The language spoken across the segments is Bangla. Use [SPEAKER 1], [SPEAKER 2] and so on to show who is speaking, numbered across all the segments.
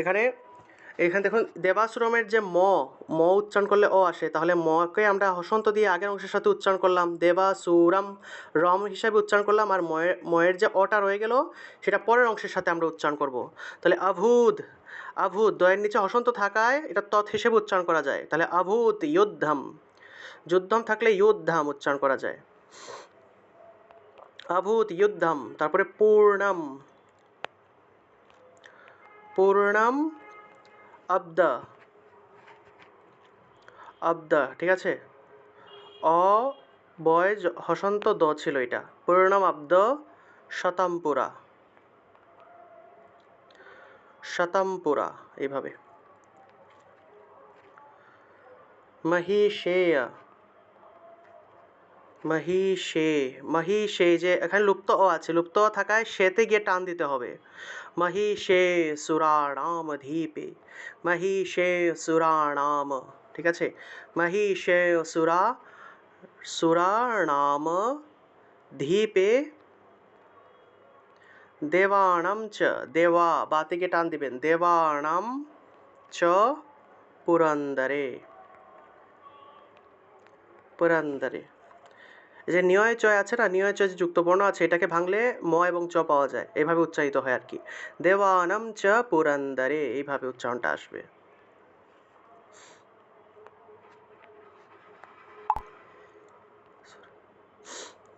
[SPEAKER 1] এখানে এখানে দেখুন, দেবাশ্রমের যে ম ম উচ্চারণ করলে অ আসে, তাহলে মকে আমরা হসন্ত দিয়ে আগের অংশের সাথে উচ্চারণ করলাম, দেবাসুরম রম হিসাবে উচ্চারণ করলাম, আর ময়ের ময়ের যে অটা রয়ে গেল, সেটা পরের অংশের সাথে আমরা উচ্চারণ করব। তাহলে আভূত আভূত দয়ের নিচে হসন্ত থাকায় এটা তৎ হিসেবে উচ্চারণ করা যায়। তাহলে আভূত যোদ্ধাম যুদ্ধম থাকলে যোদ্ধাম উচ্চারণ করা যায়। অভূত যুদ্ধম তারপরে পূর্ণম পূর্ণম অব্দ অব্দ ঠিক আছে? অ বয় জ- হসন্ত দ ছিল এটা। পূর্ণম অব্দ শতমপুরা। শতমপুরা, এইভাবে। মহিষেয়। মহিষে মহিষে যে এখানে লুপ্ত অ আছে, লুপ্ত অ থাকায় সেতে গিয়ে টান দিতে হবে। মহিষে সুরাণাম ধীপে, মহিষে সুরাণাম ঠিক আছে? মহিষে সুরা সুরাণাম ধীপে দেবাণম চ, দেবা বাতে গিয়ে টান দিবেন দেবাণম চ, পুরন্দরে পুরন্দরে। এই যে নিয়য় চয় আছে না, নিয়য় চয় যে যুক্তবর্ণ আছে, এটাকে ভাঙলে ম এবং চ পাওয়া যায়। এইভাবে উচ্চারিত হয় আর কি দেবানম চ পুরন্দরে, এইভাবে উচ্চারণটা আসবে।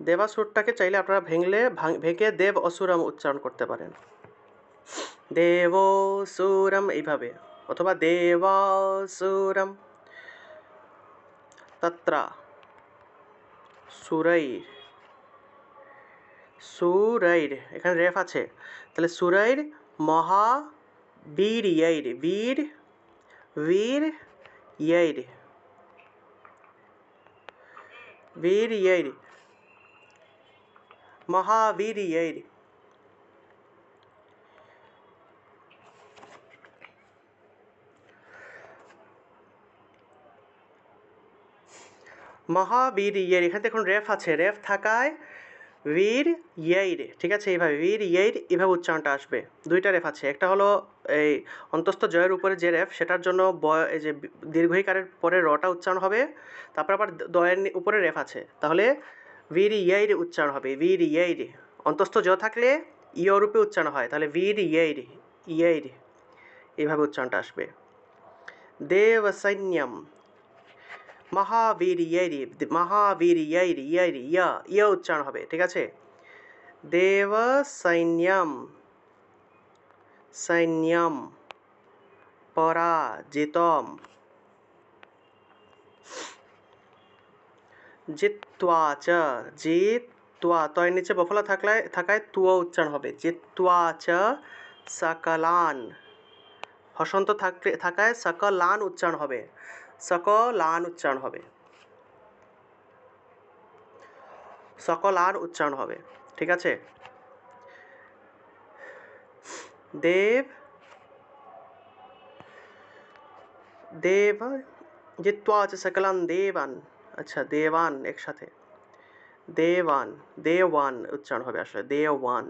[SPEAKER 1] দেবাসুরটাকে চাইলে আপনারা ভেঙলে, ভাঙ- ভেঙে দেব অসুরম উচ্চারণ করতে পারেন। দেব সুরম এইভাবে। অথবা দেবাসুরম। তত্রা। সুরাইর। সুরাইর, এখানে রেফ আছে। তাহলে সুরাইর মহা বীর ইয়াইর বীর বীর ইয়াইর। বীর ইয়াইর মহাবীর ইয়াইর মহাবীর ইয়ের এখানে দেখুন রেফ আছে, রেফ থাকায় বীর ইয়ের ঠিক আছে? এইভাবে বীর ইয়ের এইভাবে উচ্চারণটা আসবে। দুইটা রেফ আছে, একটা হলো এই অন্তস্থ জয়ের উপরে যে রেফ, সেটার জন্য বয় এই যে দীর্ঘইকারের পরে রটা উচ্চারণ হবে, তারপর আবার দয়ের উপরে রেফ আছে। তাহলে বীর ইয়ের উচ্চারণ হবে বীর ইয়ের অন্তস্থ জ থাকলে ইয় রূপে উচ্চারণ হয়, তাহলে বীর ইয়ের ইয়ের এইভাবে উচ্চারণটা আসবে। দেব সৈন্যম মহাবীর ইয়াইরি মহাবীর ইয়াইরি ইয়াইরি ইয়া উচ্চারণ হবে, ঠিক আছে? দেব সৈন্যম সৈন্যম পরাজিতম, জিত্বা চ, জিত্বা তয়ের নিচে বফলা থাকলে থাকায় তুয়া উচ্চারণ হবে, জিত্বা চ, সকলান, হসন্ত থাকলে, থাকায় সকলান উচ্চারণ হবে। সকলান উচ্চারণ হবে। সকলান উচ্চারণ হবে, ঠিক আছে? দেব দেব জিত্বা চ সকলান, দেবান আচ্ছা দেবান একসাথে। দেওয়ান দেওয়ান উচ্চারণ হবে আসলে, দেওয়ান।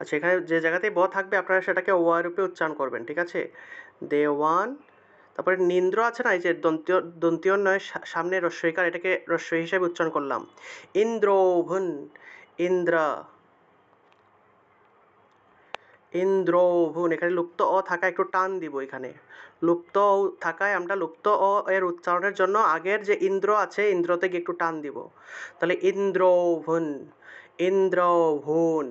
[SPEAKER 1] আচ্ছা এখানে যে জায়গাতে ব থাকবে, আপনারা সেটাকে ওয়া রূপে উচ্চারণ করবেন, ঠিক আছে? দেওয়ান তারপরে নিন্দ্র আছে না, এই যে দন্তীয় দন্তীয় নয় সামনে রস্বইকার এটাকে রস্বই হিসেবে উচ্চারণ করলাম। ইন্দ্রভুন ইন্দ্র। ইন্দ্রভুন এখানে লুপ্ত অ থাকা একটু টান দিব এখানে। লুপ্ত থাকায় আমরা লুপ্ত অ এর উচ্চারণের জন্য আগের যে ইন্দ্র আছে, ইন্দ্রতে গিয়ে একটু টান দিব। তাহলে ইন্দ্রভুন ইন্দ্রভুন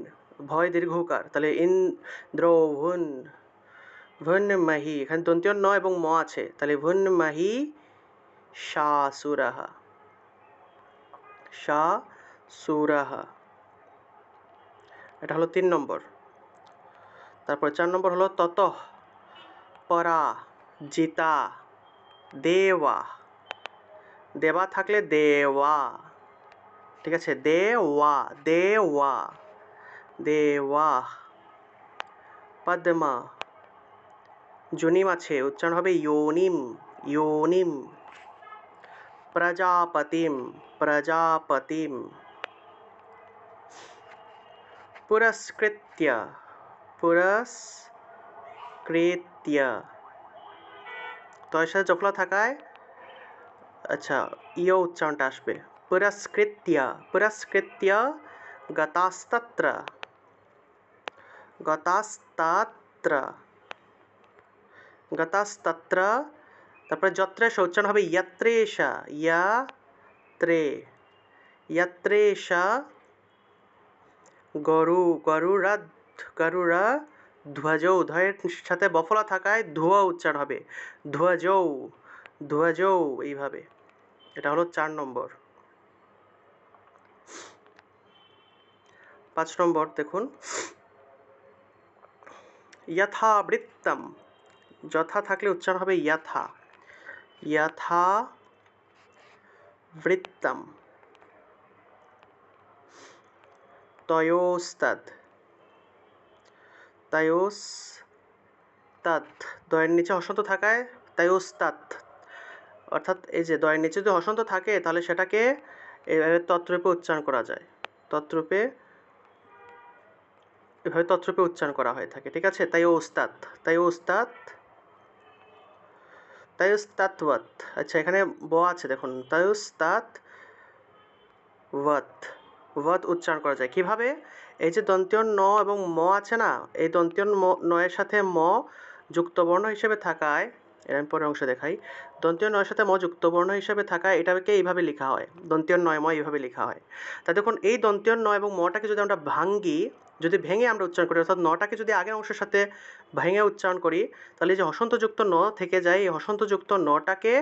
[SPEAKER 1] ভয় দীর্ঘকার। তাহলে ইন্দ্রভুন ভুন্মহি এখানে দন্তীয় ন এবং ম আছে। তাহলে ভুন্মহি শাসুরহ। শাসুরহ। এটা হলো তিন নম্বর। তারপর চার নম্বর হলো তত, পরা, জিতা, দেওয়া। দেবা থাকলে দেওয়া। ঠিক আছে, দেওয়া দেওয়া। দেওয়া। পদ্মা। জনিম আছে উচ্চারণ হবে যোনিম যোনিম প্রজাপতিম প্রজাপতিম পুরস্কৃত্য পুরস্কৃত্য তয়ের সাথে থাকায় আচ্ছা ইয় উচ্চারণটা আসবে পুরস্কৃত্য পুরস্কৃত্য গতাস্তত্র গতাস্তাত্র গতাস্তত্র তারপরে যত্রেশ উচ্চারণ হবে ইয়াত্রেশা ইয়া ত্রে ইয়াত্রেশা গরু গরুরাধ গরুরা ধ্বজৌ ধ্বয়ের সাথে বফলা থাকায় ধোয়া উচ্চারণ হবে ধ্বজৌ ধ্বজৌ এইভাবে। এটা হলো চার নম্বর। পাঁচ নম্বর, দেখুন। যথাবৃত্তম যথা থাকলে উচ্চারণ হবে ইয়াথা। ইয়াথা বৃত্তম। তয়োস্তদ। তায়োস তাত দয়ের নিচে অসন্ত থাকায় তায়োস্তাত অর্থাৎ এই যে দয়ের নিচে যদি অসন্ত থাকে, তাহলে সেটাকে এভাবে তত্রূপে উচ্চারণ করা যায়। তত্রূপে এভাবে তত্রূপে উচ্চারণ করা হয়ে থাকে। ঠিক আছে? তাই ওস্তাদ তাই ওস্তাদ তায়ুস্তাতওয়াত আচ্ছা এখানে ব আছে, দেখুন। তায়ুস্তাত ওয়াত ওয়াত উচ্চারণ করা যায়। কীভাবে? এই যে দন্তীয় ন এবং ম আছে না, এই দন্তীয় ম, নয়ের সাথে ম যুক্তবর্ণ হিসেবে থাকায়, এর আমি পরের অংশ দেখাই। দন্তীয় নয়ের সাথে ম যুক্তবর্ণ হিসেবে থাকায়, এটাকে এইভাবে লেখা হয়। দন্তীয় নয় ম এইভাবে লেখা হয়। তা দেখুন, এই দন্তীয় নয় এবং মটাকে যদি আমরা ভাঙ্গি যদি ভেঙে আমরা উচ্চারণ করি, অর্থাৎ নটাকে যদি আগের অংশের সাথে ভেঙে উচ্চারণ করি, তাহলে যে হসন্তযুক্ত ন থেকে যায়, এই হসন্তযুক্ত নটাকে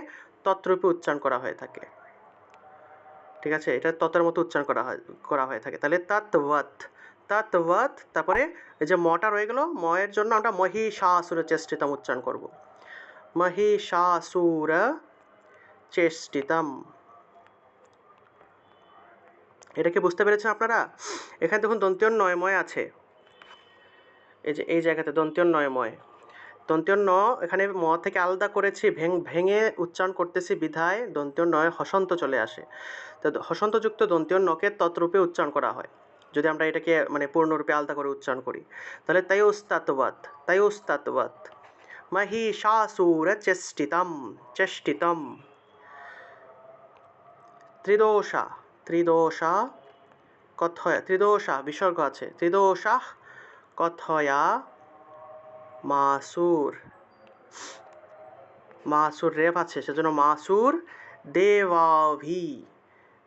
[SPEAKER 1] তত্রূপে উচ্চারণ করা হয়ে থাকে। ঠিক আছে? এটা ততের মতো উচ্চারণ করা হয়, করা হয়ে থাকে। তাহলে তাৎওয়াত তাৎওয়াত তারপরে এই যে মটা রয়ে গেল ময়ের জন্য আমরা মহিষাসুর চেষ্টিতম উচ্চারণ করব। মহিষাসুর চেষ্টিতম। এটা কি বুঝতে পেরেছেন আপনারা? এখানে দেখুন দন্তীয় নয়ময় আছে। এই যে, এই জায়গাতে দন্তীয় নয়ময় দন্তীয় ন এখানে ম থেকে আলাদা করেছি, ভেঙে উচ্চারণ করতেছি বিধায় দন্তীয় নয় হসন্ত চলে আসে। তো হসন্তযুক্ত দন্তীয় নকে তৎরূপে উচ্চারণ করা হয়। যদি আমরা এটাকে মানে পূর্ণরূপে আলাদা করে উচ্চারণ করি। তাহলে তাই ওস্তাতবাদ তাই ওস্তাতবাদ মহিষাসুর চেষ্টিতম চেষ্টিতম। ত্রিদোষা। ত্রিদোষা কথয়া ত্রিদোষা, বিসর্গ আছে। ত্রিদোষা কথয়া মাসুর। মাসুর রেপ আছে, সেজন্য মাসুর দেওয়াভি।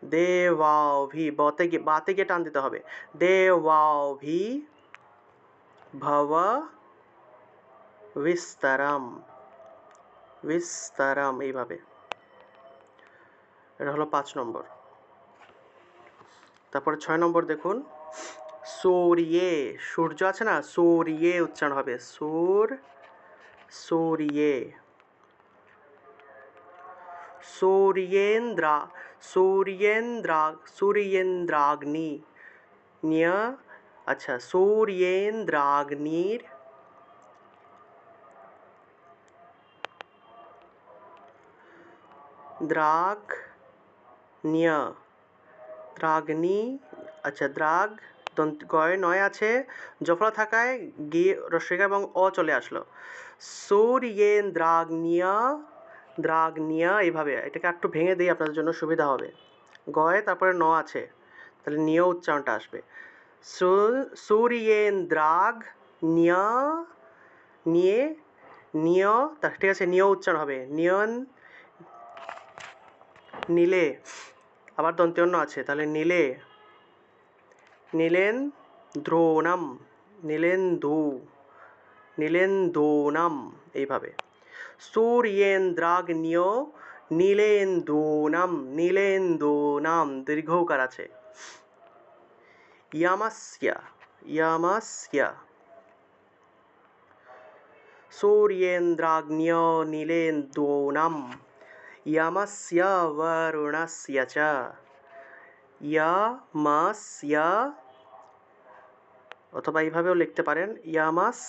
[SPEAKER 1] দেওয়াভি, বতে গিয়ে বাতে গিয়ে টান দিতে হবে। দেওয়াভি ভব বিস্তারাম। বিস্তারাম এইভাবে। এটা হলো পাঁচ নম্বর। তারপরে ছয় নম্বর দেখুন। সূর্যে, সূর্য আছে না? সূর্যে উচ্চারণ হবে। সুর, সূর্যে। সূর্যেন্দ্রা সূর্যেন্দ্রা, সূর্যেন্দ্রাগ্নি। নিয় আচ্ছা সূর্যেন্দ্রাগ্নির। দ্রাগ নিয় দ্রাগ্নি আচ্ছা দ্রাগ গয়ে নয় আছে, জফলা থাকায় গিয়ে রস্বিকা এবং অ চলে আসলো। সূর্যেন দ্রাগ্নিয়া দ্রাগ্নিয়া এইভাবে, এটাকে একটু ভেঙে দিই, আপনাদের জন্য সুবিধা হবে। গয়ে তারপরে ন আছে, তাহলে নিয় উচ্চারণটা আসবে। সূর্যেন দ্রাগ নিয়া, নিয়ে নিয় ঠিক আছে, নিয় উচ্চারণ হবে। নিয়ন, নীলে আবার দন্ত্যন্য আছে, তাহলে নীলে, নীলেন দ্রোণাম নীলেন্দু নীলেন্দোনাম এইভাবে। সূর্যেন্দ্রাগ্নিয় নীলেন্দোনাম নীলেন্দোনাম দীর্ঘকার আছে। ইয়ামাস্যা ইয়ামাস্যা। সূর্যেন্দ্রাগ্নিয় নীলেন্দোনাম ইয়ামাস্যা ওয়ারুণাস্য চ ইয়ামাস্যা অথবা এইভাবেও লিখতে পারেন, ইয়ামাস,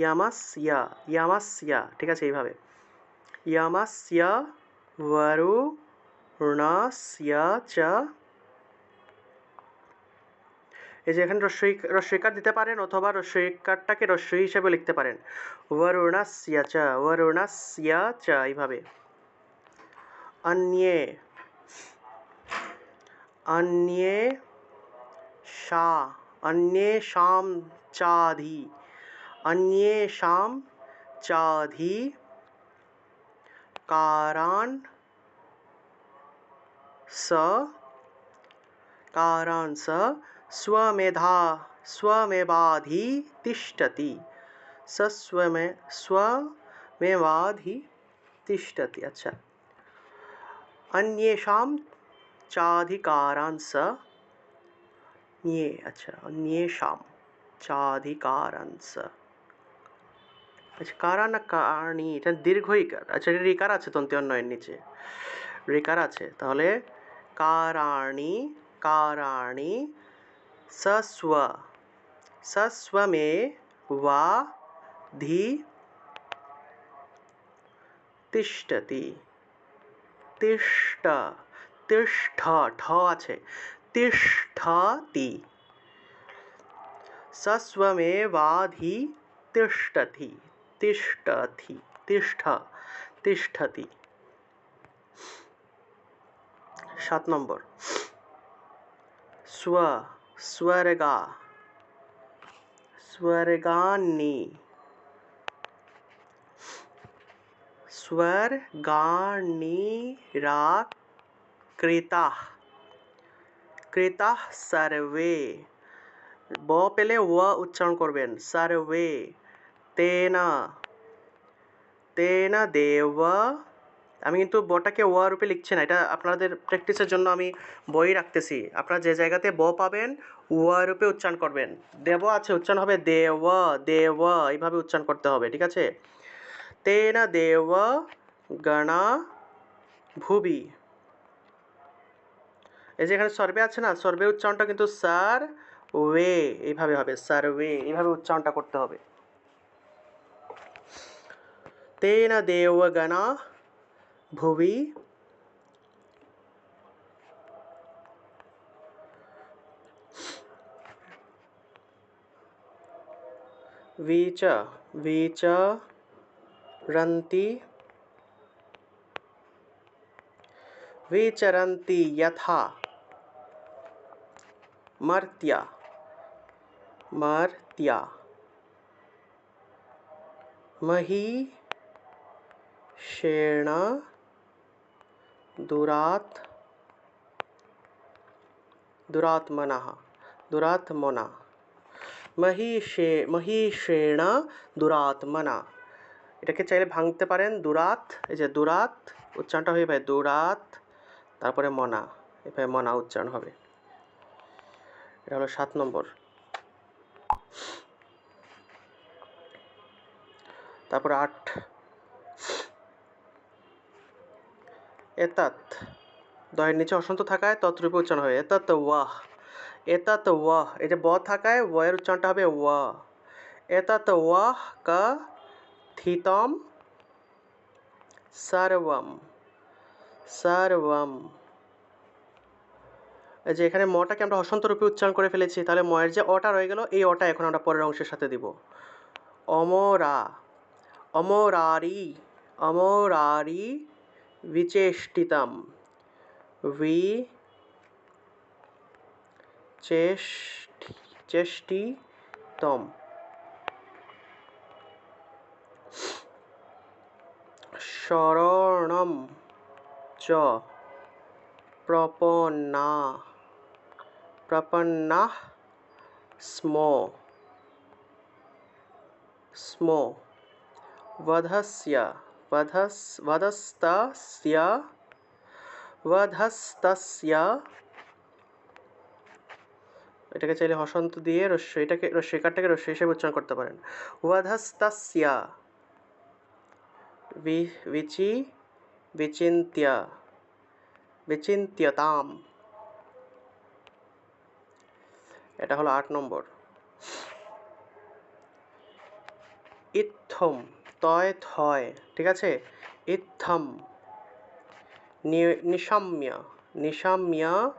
[SPEAKER 1] ইয়ামাস্যা, ইয়ামাসিয়া, ঠিক আছে এইভাবে। ইয়ামাস্যা ওয়ারুণাস্যা চ। এই যে এখানে রস্বই রস্বইকার দিতে পারেন অথবা রস্বইকারটাকে রস্বই হিসেবে লিখতে পারেন। ওয়ারুণাস্যা চা ওয়ারুণাস্যা চা এইভাবে। अन्ये। अन्ये शा। अन्येषां चाधि। अन्येषां चाधि। कारान् स। कारान् स। स्वमेधा। स्वमेवाधितिष्ठति स स्वमे स्वमेवाधितिष्ठति अच्छा। अन्येषां चाधिकारान् स न्ये, अच्छा, अन्येषां चाधिकारान् स। আচ্ছা কারা না কারণী এটা দীর্ঘ ইকার আচ্ছা এটা রিকার আছে তন্তি অন্যয়ের নিচে রিকার আছে তাহলে কারাণী কারাণী সস্ব সস্বমে বা ধি তিষ্ঠতি তিষ্ঠ তিষ্ঠ ঠ আছে। তিষ্ঠতি সস্বমেবাধি তিষ্ঠতি তিষ্ঠতি তিষ্ঠ তিষ্ঠতি সাত নম্বর স্ব স্বর্গা স্বর্গান্নি স্বর্গাণিরাকৃতাः কৃতাः সর্বে ব পেলে ও উচ্চারণ করবেন সর্বে তেন তেন দেব আমি কিন্তু বটাকে ওয়া রূপে লিখছি না। এটা আপনাদের প্র্যাকটিসের জন্য আমি বই রাখতেছি। আপনারা যে জায়গাতে ব পাবেন ওয়া রূপে উচ্চারণ করবেন। দেব আছে, উচ্চারণ হবে দেব দেব। এইভাবে উচ্চারণ করতে হবে, ঠিক আছে? তেন দেব গণা ভুবি এই যে এখানে সর্বে আছে না, সর্বে উচ্চারণটা কিন্তু সার ওয়ে, এইভাবে হবে সার্ভে এইভাবে উচ্চারণটা করতে হবে। তেন দেবগণা ভুবি। वीच रन्ति विचरन्ति यथा मर्त्या। मर्त्या। मही शेण दुरात दुरात्मनः। दुरात्मना। महिषे महिषेण दुरात्मना। এটাকে চাইলে ভাঙতে পারেন। দুরাত, এই যে দুরাত, উচ্চারণটা হয়ে ভাই দুরাত, তারপরে মনা, এভাবে মনা উচ্চারণ হবে। এটা হলো সাত নম্বর। তারপর আট। এতাত, দয়ের নিচে অসন্ত থাকায় তৎরূপে উচ্চারণ হয় এতাত ওয়াহ এতাত ওয়াহ, এই যে ব থাকায় ওয়ের উচ্চারণটা হবে ওয়া এতাত ওয়াহ কা থিতম সর্বম সর্বম যে এখানে মটাকে আমরা হসন্ত রূপে উচ্চারণ করে ফেলেছি, তাহলে ময়ের যে অটা রয়ে গেল, এই অটা এখন আমরা পরের অংশের সাথে দিব। অমরা, অমরারি অমরারি বিচেষ্টিতম বি চেষ্টি চেষ্টিতম। শরণম চ প্রপন্না প্রপন্না স্ম স্ম वधस्य वधस् वधस्तस्य वधस्तस्य এটাকে চাইলে হসন্ত দিয়ে রস্য এটাকে রস্যকারটাকে রস্য হিসেবে উচ্চারণ করতে পারেন ওয়াধাস্তাস্যা বি বিচি বিচিন্ত্য বিচিন্ত্যতাম এটা হলো আট নম্বর। ইত্থম, তয়, থয়, ঠিক আছে? ইত্থম, নি- নিশাম্য নিশাম্য,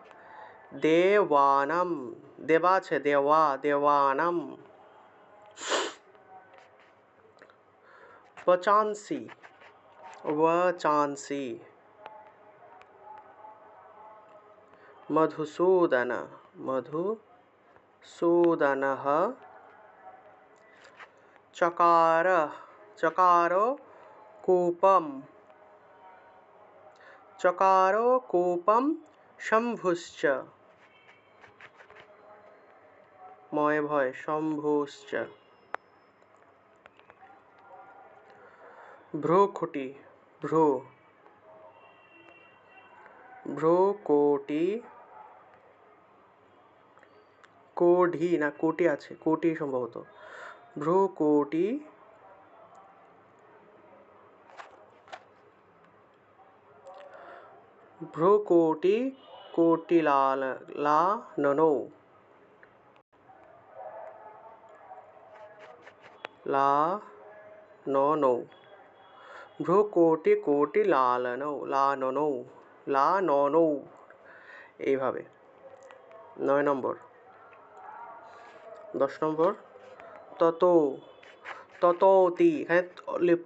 [SPEAKER 1] দেওয়ানাম, দেবা আছে, দেওয়া, দেওয়ানাম। व चांसी मधुसूदन मधुसूदन चकार चकारो कूपम चकारो कूपम शंभुश्च मय भय शंभुश्च भ्रूखुटी ভ্রু। ভ্রুকোটি। কোঢি না, কোটি আছে, কোটি সম্ভবত। ভ্রুকোটি। ভ্রুকোটি কোটিলাল লা ননো লা ননো ভ্রুকোটি কোটি লালনৌ লাননৌ লা ননৌ এইভাবে। নয় নম্বর। দশ নম্বর। তত, তততি। এখানে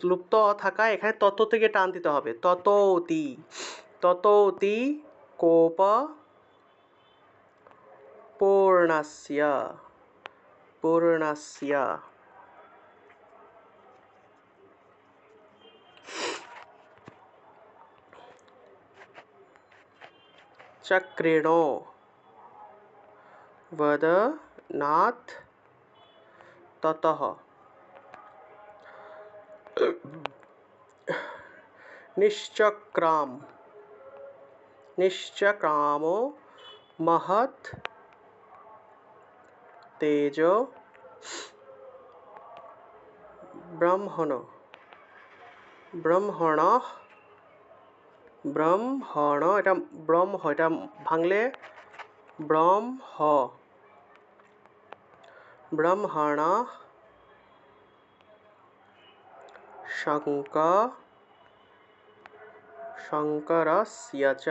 [SPEAKER 1] লুপ্ত থাকায় এখানে তত থেকে টান দিতে হবে। তততি। তততি কোপ পূর্ণস্য। পূর্ণস্য। चक्रिणो। वदनात् तत। निश्चक्राम। निश्चक्रामो महत तेजो ब्रह्मण। ब्रह्मण ব্রহ্মণ এটা ব্রহ্ম এটা ভাঙলে ব্রহ্ম ব্রহ্মণ শঙ্ক, শঙ্করস্য চ।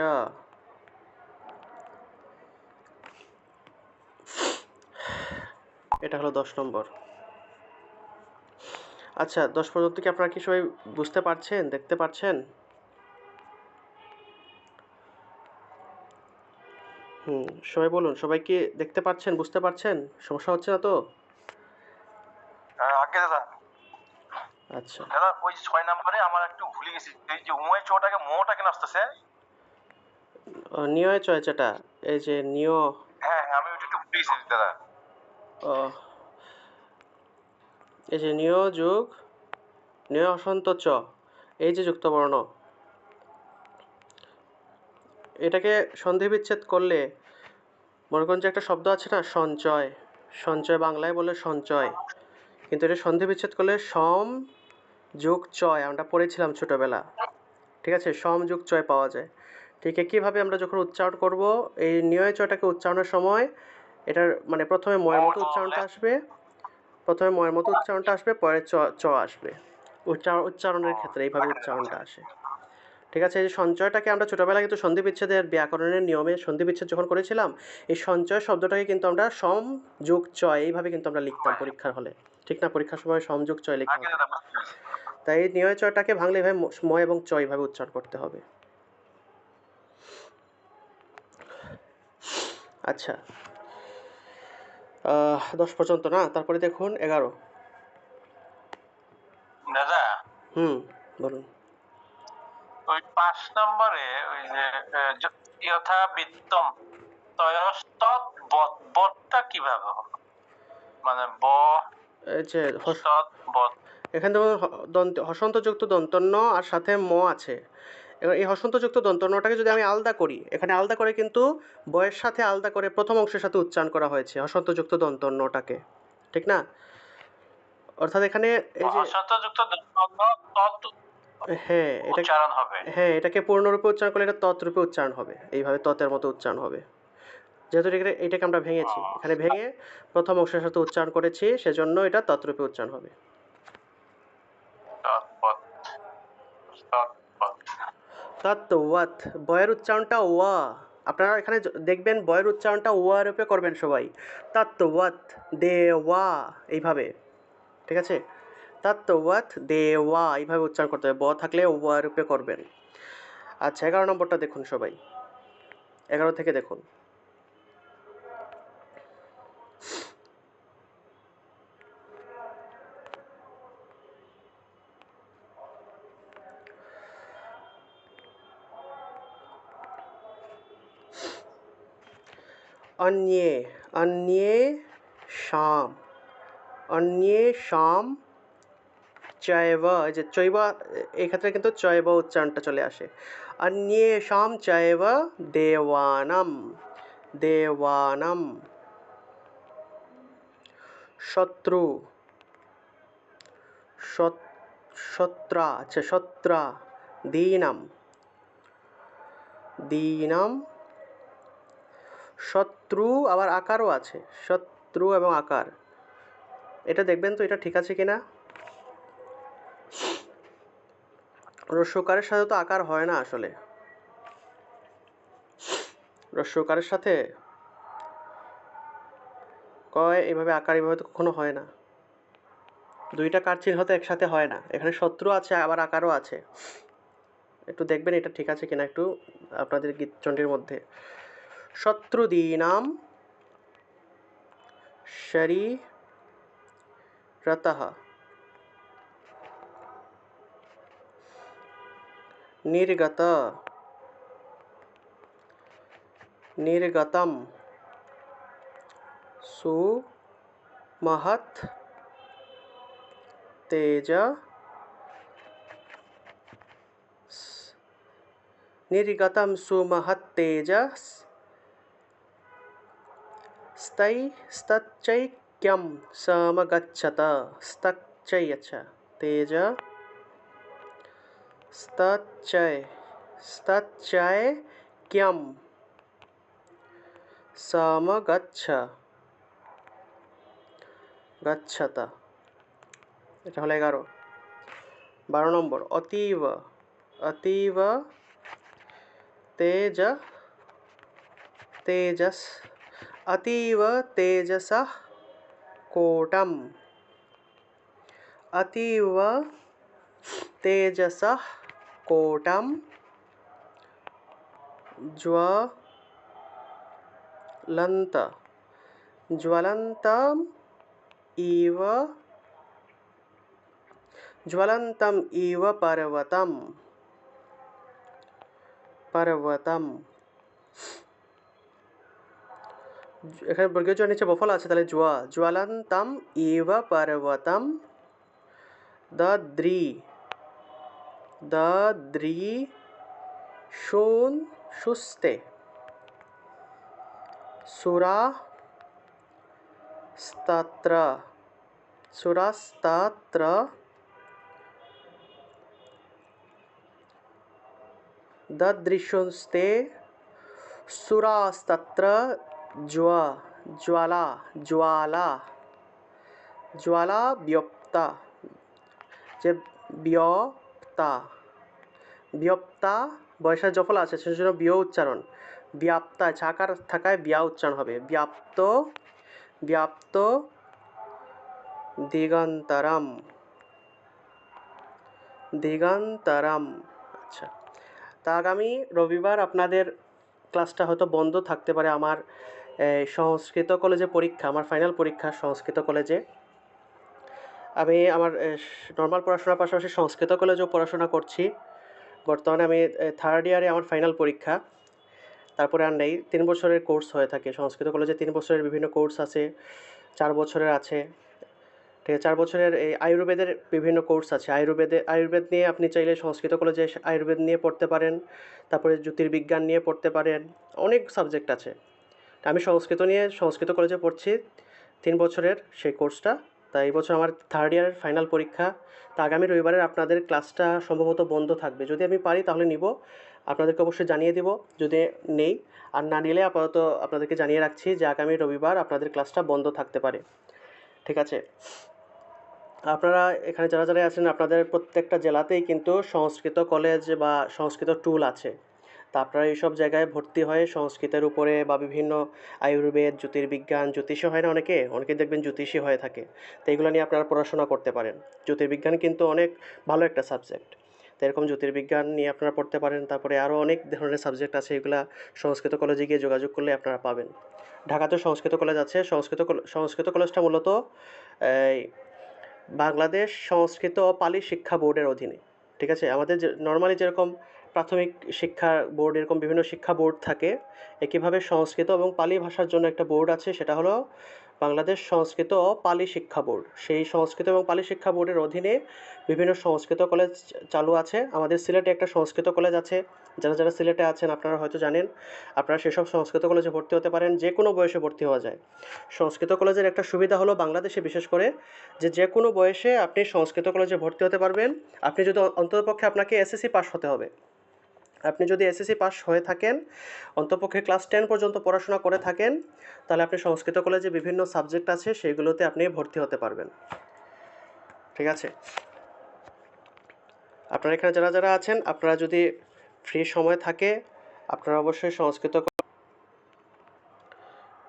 [SPEAKER 1] এটা হলো দশ নম্বর। আচ্ছা দশ পর্যন্ত কি আপনারা কি সবাই বুঝতে পারছেন, দেখতে পাচ্ছেন সবাই বলুন সবাই কি দেখতে পাচ্ছেন বুঝতে পারছেন? সমস্যা হচ্ছে না তো?
[SPEAKER 2] হ্যাঁ, আগে দাদা।
[SPEAKER 1] আচ্ছা।
[SPEAKER 2] দাদা ওই ছয় নম্বরে আমার একটু ভুলে গেছি। এই যে উময় চটাকে মোটা কেন আসতেছে?
[SPEAKER 1] এই যে নিয়।
[SPEAKER 2] হ্যাঁ হ্যাঁ আমি ওটা একটু ভুলে গেছি দাদা।
[SPEAKER 1] ও, এই যে নিয় যুগ নিয় অসন্ত চ এই যে যুক্ত বর্ণ এটাকে সন্ধি বিচ্ছেদ করলে মনে যে একটা শব্দ আছে না? সঞ্চয়। সঞ্চয় বাংলায় বলে সঞ্চয়। কিন্তু এটা সন্ধি বিচ্ছেদ করলে সম যোগ চয়, আমরা পড়েছিলাম ছোটবেলা। ঠিক আছে? সম যোগ চয় পাওয়া যায়। ঠিক একইভাবে আমরা যখন উচ্চারণ করব, এই নিয় চয়টাকে উচ্চারণের সময় এটার মানে প্রথমে ময়ের মতো উচ্চারণটা আসবে, প্রথমে ময়ের মতো উচ্চারণটা আসবে, পরে চ চ আসবে। উচ্চারণ উচ্চারণের ক্ষেত্রে এইভাবে উচ্চারণটা আসে। ঠিক আছে এই সঞ্চয়টাকে আমরা ছোটোবেলায় কিন্তু সন্ধি বিচ্ছেদের ব্যাকরণের নিয়মে সন্ধি বিচ্ছেদ যখন করেছিলাম এই সঞ্চয় শব্দটাকে কিন্তু আমরা সম যোগ চয় এইভাবে কিন্তু আমরা লিখতাম পরীক্ষার হলে। ঠিক না? পরীক্ষার সময় সংযোগ চয় লিখা
[SPEAKER 2] আগে
[SPEAKER 1] হতো।
[SPEAKER 2] দাদা বুঝতে পেরেছি।
[SPEAKER 1] তাই এই নিয় চয়টাকে ভাঙলে এভাবে ম- ময় এবং চয় এইভাবে উচ্চারণ করতে হবে। আচ্ছা। দশ পর্যন্ত না? তারপরে দেখুন এগারো।
[SPEAKER 2] দাদা
[SPEAKER 1] হুম বলুন।
[SPEAKER 2] ওই পাঁচ নম্বরে ওই যে যথা বিত্তম বৎটা কীভাবে মানে ব
[SPEAKER 1] যে এখানে দন্ত হসন্তযুক্ত দন্তন্য আর সাথে ম আছে। এবার এই হসন্তযুক্ত দন্তন্যটাকে যদি আমি আলাদা করি এখানে আলাদা করে কিন্তু বয়ের সাথে আলাদা করে প্রথম অংশের সাথে উচ্চারণ করা হয়েছে হসন্তযুক্ত দন্তন্যটাকে ঠিক না? অর্থাৎ এখানে এই যে
[SPEAKER 2] অসন্তযুক্ত দন্তন্য
[SPEAKER 1] হ্যাঁ এটা
[SPEAKER 2] উচ্চারণ হবে।
[SPEAKER 1] হ্যাঁ এটাকে পূর্ণরূপে উচ্চারণ করলে এটা তৎরূপে উচ্চারণ হবে। এইভাবে ততের মতো উচ্চারণ হবে। যেহেতু এটাকে এটাকে আমরা ভেঙেছি এখানে ভেঙে প্রথম অংশের সাথে উচ্চারণ করেছি সেজন্য এটা তৎরূপে উচ্চারণ হবে। তৎওয়াত বয়ের উচ্চারণটা ওয়া। আপনারা এখানে দেখবেন বয়ের উচ্চারণটা ওয়া রূপে করবেন সবাই। তত্ত্বওয়াত দেওয়া এইভাবে। ঠিক আছে? তত্ত্বওয়াত দেওয়া এইভাবে উচ্চারণ করতে হবে ব থাকলে ওয়া রূপে করবেন আচ্ছা এগারো নম্বরটা দেখুন সবাই এগারো থেকে দেখুন अन्ये अन्ये শাম অন্যে শাম এই যে চৈব এই ক্ষেত্রে কিন্তু চৈব উচ্চারণটা চলে আসে। অন্যে শাম চৈব দেওয়ানম দেওয়ানম। শত্রু, শত- শত্রা আচ্ছা শত্রা, দীনম। দীনম, শত্রু, আবার আকারও আছে। শত্রু এবং আকার। এটা দেখবেন তো এটা ঠিক আছে কিনা? রস্যকারের সাথে তো আকার হয় না আসলে। রস্যকারের সাথে কয়, এভাবে আকার, এভাবে তো কখনো হয় না। দুইটা কার চিহ্ন একসাথে হয় না। এখানে শত্রু আছে, আবার আকারও আছে। একটু দেখবেন এটা ঠিক আছে কিনা একটু আপনাদের গীতচণ্ডীর মধ্যে। শত্রুদীনাম শরীরতः निर्गत निर्गत सुमहत् तेज निर्गत निर्गतं सुमहत्तेजस् स्तैस्तच्चैक्यं सामगछत स्तच्चयच तेज स्तच्चय स्तच्चैक्यं समगच्छ গচ্ছত এটা হলো এগারো বারো নম্বর অতীব অতীব তেজ তেজস अतीव तेजसः कोटम् अतीव तेजसः कोटं ज्वलन्त ज्वलन्तम् इव ज्वलन्तम् इव पर्वतं पर्वतम् এখানে বর্গীয় জয়ের নিচে বফল আছে তাহলে জুয়া জ্বালান্তাম ইব পর্বতম দ্রি द्री शून शुस्ते सुरा स्तत्र। सुरा स्तत्र ददृशुंस्ते सुरास्तत्र ज्व, ज्वाला ज्वाला ज्वाला व्योप्ता जब व्योप्ता ব্যাপ্তা বয়সের জফল আছে সেজন্য জন্য বিয় উচ্চারণ। ব্যাপ্তা ছাকার থাকায় বিয়া উচ্চারণ হবে। ব্যাপ্ত ব্যাপ্ত, দিগন্তরম দিগন্তরম। আচ্ছা তা আগামী রবিবার আপনাদের ক্লাসটা হয়তো বন্ধ থাকতে পারে আমার সংস্কৃত কলেজে পরীক্ষা, আমার ফাইনাল পরীক্ষা সংস্কৃত কলেজে। আমি আমার নর্মাল পড়াশোনার পাশাপাশি সংস্কৃত কলেজেও পড়াশোনা করছি। বর্তমানে আমি থার্ড ইয়ারে আমার ফাইনাল পরীক্ষা। তারপরে আর নেই, তিন বছরের কোর্স হয়ে থাকে। সংস্কৃত কলেজে তিন বছরের বিভিন্ন কোর্স আছে, চার বছরের আছে। ঠিক আছে, চার বছরের এই আয়ুর্বেদের বিভিন্ন কোর্স আছে। আয়ুর্বেদে, আয়ুর্বেদ নিয়ে আপনি চাইলে সংস্কৃত কলেজে আয়ুর্বেদ নিয়ে পড়তে পারেন। তারপরে জ্যোতির্বিজ্ঞান নিয়ে পড়তে পারেন। অনেক সাবজেক্ট আছে। আমি সংস্কৃত নিয়ে, সংস্কৃত কলেজে পড়ছি, তিন বছরের সেই কোর্সটা তাই এই বছর আমার থার্ড ইয়ারের ফাইনাল পরীক্ষা। তা আগামী রবিবারের আপনাদের ক্লাসটা সম্ভবত বন্ধ থাকবে। যদি আমি পারি তাহলে নিব। আপনাদেরকে অবশ্যই জানিয়ে দিব। যদি নেই, আর না নিলে আপাতত আপনাদেরকে জানিয়ে রাখছি যে আগামী রবিবার আপনাদের ক্লাসটা বন্ধ থাকতে পারে। ঠিক আছে? আপনারা এখানে যারা যারা আছেন, আপনাদের প্রত্যেকটা জেলাতেই কিন্তু সংস্কৃত কলেজ বা সংস্কৃত টুল আছে। তা আপনারা এইসব জায়গায় ভর্তি হয়ে। সংস্কৃতের উপরে বা বিভিন্ন আয়ুর্বেদ, জ্যোতির্বিজ্ঞান, জ্যোতিষী হয় না অনেকে অনেকে দেখবেন জ্যোতিষী হয়ে থাকে। তো এগুলো নিয়ে আপনারা পড়াশোনা করতে পারেন। জ্যোতির্বিজ্ঞান কিন্তু অনেক ভালো একটা সাবজেক্ট তো এরকম জ্যোতির্বিজ্ঞান নিয়ে আপনারা পড়তে পারেন। তারপরে আরও অনেক ধরনের সাবজেক্ট আছে এগুলা সংস্কৃত কলেজে গিয়ে যোগাযোগ করলে আপনারা পাবেন। ঢাকাতে সংস্কৃত কলেজ আছে। সংস্কৃত সংস্কৃত কলেজটা মূলত বাংলাদেশ সংস্কৃত ও পালি শিক্ষা বোর্ডের অধীনে। ঠিক আছে? আমাদের যে নর্মালি যেরকম প্রাথমিক শিক্ষা বোর্ড, এরকম বিভিন্ন শিক্ষা বোর্ড থাকে। একইভাবে সংস্কৃত এবং পালি ভাষার জন্য একটা বোর্ড আছে, সেটা হলো বাংলাদেশ সংস্কৃত ও পালি শিক্ষা বোর্ড। সেই সংস্কৃত এবং পালি শিক্ষা বোর্ডের অধীনে বিভিন্ন সংস্কৃত কলেজ চালু আছে। আমাদের সিলেটে একটা সংস্কৃত কলেজ আছে। যারা যারা সিলেটে আছেন আপনারা হয়তো জানেন, আপনারা সেসব সংস্কৃত কলেজে ভর্তি হতে পারেন যে কোনো বয়সে ভর্তি হওয়া যায়। সংস্কৃত কলেজের একটা সুবিধা হলো বাংলাদেশে, বিশেষ করে যে যে কোনো বয়সে আপনি সংস্কৃত কলেজে ভর্তি হতে পারবেন। আপনি যদি অন্ততপক্ষে আপনাকে এসএসসি পাস হতে হবে। আপনি যদি এসএসসি পাস হয়ে থাকেন, অন্তপক্ষে ক্লাস টেন পর্যন্ত পড়াশোনা করে থাকেন, তাহলে আপনি সংস্কৃত কলেজে বিভিন্ন সাবজেক্ট আছে সেইগুলোতে আপনি ভর্তি হতে পারবেন। ঠিক আছে? আপনারা এখানে যারা যারা আছেন, আপনারা যদি ফ্রি সময় থাকে, আপনারা অবশ্যই সংস্কৃত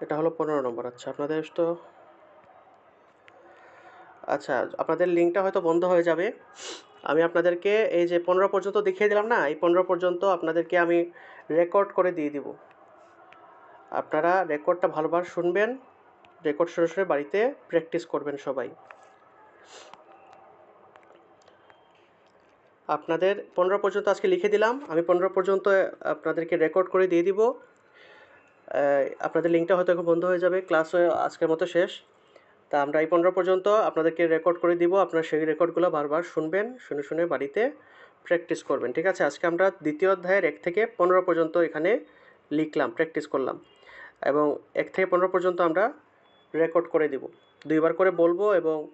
[SPEAKER 1] এটা হলো পনেরো নম্বর আচ্ছা আপনাদের তো আচ্ছা আপনাদের লিঙ্কটা হয়তো বন্ধ হয়ে যাবে। আমি আপনাদেরকে এই যে পনেরো পর্যন্ত দেখিয়ে দিলাম না, এই পনেরো পর্যন্ত আপনাদেরকে আমি রেকর্ড করে দিয়ে দিব। আপনারা রেকর্ডটা ভালোভাবে শুনবেন রেকর্ড শুনে শুনে বাড়িতে প্র্যাকটিস করবেন সবাই। আপনাদের পনেরো পর্যন্ত আজকে লিখে দিলাম, আমি পনেরো পর্যন্ত আপনাদেরকে রেকর্ড করে দিয়ে দিব। আপনাদের লিঙ্কটা হয়তো এখন বন্ধ হয়ে যাবে ক্লাস আজকের মতো শেষ। তা আমরা এই পনেরো পর্যন্ত আপনাদেরকে রেকর্ড করে দিব। আপনারা সেই রেকর্ডগুলো বারবার শুনবেন শুনে শুনে বাড়িতে প্র্যাকটিস করবেন। ঠিক আছে? আজকে আমরা দ্বিতীয় অধ্যায়ের এক থেকে পনেরো পর্যন্ত এখানে লিখলাম প্র্যাকটিস করলাম। এবং এক থেকে পনেরো পর্যন্ত আমরা রেকর্ড করে দিব। দুইবার করে বলব এবং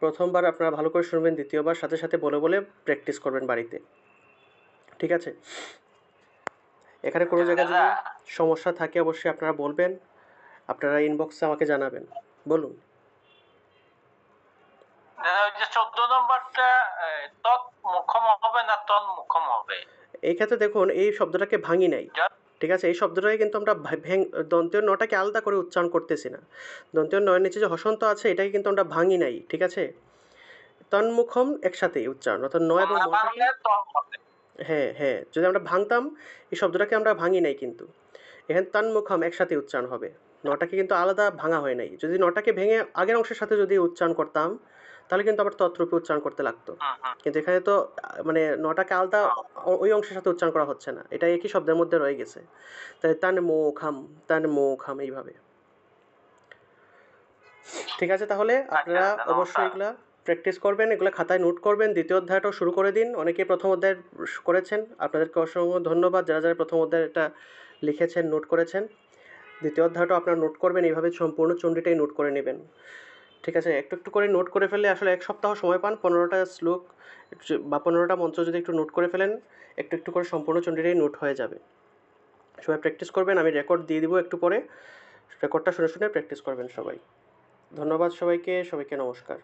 [SPEAKER 1] প্রথমবার আপনারা ভালো করে শুনবেন দ্বিতীয়বার সাথে সাথে বলে বলে প্র্যাকটিস করবেন বাড়িতে। ঠিক আছে? এখানে কোনো জায়গায় যদি সমস্যা থাকে অবশ্যই আপনারা বলবেন। আপনারা ইনবক্সে আমাকে জানাবেন। বলুন।
[SPEAKER 2] যে চোদ্দ নম্বরটা আহ, তৎ মুখম হবে না তন মুখম হবে?
[SPEAKER 1] এই ক্ষেত্রে দেখুন এই শব্দটাকে ভাঙি নাই। ঠিক আছে এই শব্দটাকে কিন্তু আমরা ভা- ভেং দন্তীয় নটাকে আলাদা করে উচ্চারণ করতেছি না। দন্তীয় নয়ের নিচে যে হসন্ত আছে এটাকে কিন্তু আমরা ভাঙি নাই ঠিক আছে? তন্মুখম একসাথেই উচ্চারণ অর্থাৎ নয় এবং হ্যাঁ হ্যাঁ যদি আমরা ভাঙতাম এই শব্দটাকে আমরা ভাঙি নাই কিন্তু। এখানে তন্মুখম একসাথে উচ্চারণ হবে। নটাকে কিন্তু আলাদা ভাঙা হয় নাই। যদি নটাকে ভেঙে আগের অংশের সাথে যদি উচ্চারণ করতাম তাহলে কিন্তু আবার তত্রূপে উচ্চারণ করতে লাগতো।
[SPEAKER 2] হুম, হুম।
[SPEAKER 1] কিন্তু এখানে তো মানে নটাকে আলাদা ওই অংশের সাথে উচ্চারণ করা হচ্ছে না। এটা একই শব্দের মধ্যে রয়ে গেছে। তাই তান মো খাম তান মো খাম এইভাবে। ঠিক আছে তাহলে আপনারা
[SPEAKER 2] আচ্ছা,
[SPEAKER 1] অবশ্যই এগুলা প্র্যাকটিস করবেন এগুলো খাতায় নোট করবেন। দ্বিতীয় অধ্যায়টাও শুরু করে দিন। অনেকেই প্রথম অধ্যায় করেছেন। আপনাদেরকে অসংখ্য ধন্যবাদ। যারা যারা প্রথম অধ্যায়টা লিখেছেন নোট করেছেন দ্বিতীয় অধ্যায়টাও আপনারা নোট করবেন। এইভাবে সম্পূর্ণ চণ্ডীটাই নোট করে নেবেন। ঠিক আছে, একটু একটু করে নোট করে ফেললে আসলে এক সপ্তাহ সময় পান, পনেরোটা শ্লোক বা পনেরোটা মন্ত্র যদি একটু নোট করে ফেলেন, একটু একটু করে সম্পূর্ণ চণ্ডীটাই নোট হয়ে যাবে। সবাই প্র্যাকটিস করবেন, আমি রেকর্ড দিয়ে দিব একটু পরে। রেকর্ডটা শুনে শুনে প্র্যাকটিস করবেন সবাই। ধন্যবাদ সবাইকে সবাইকে নমস্কার।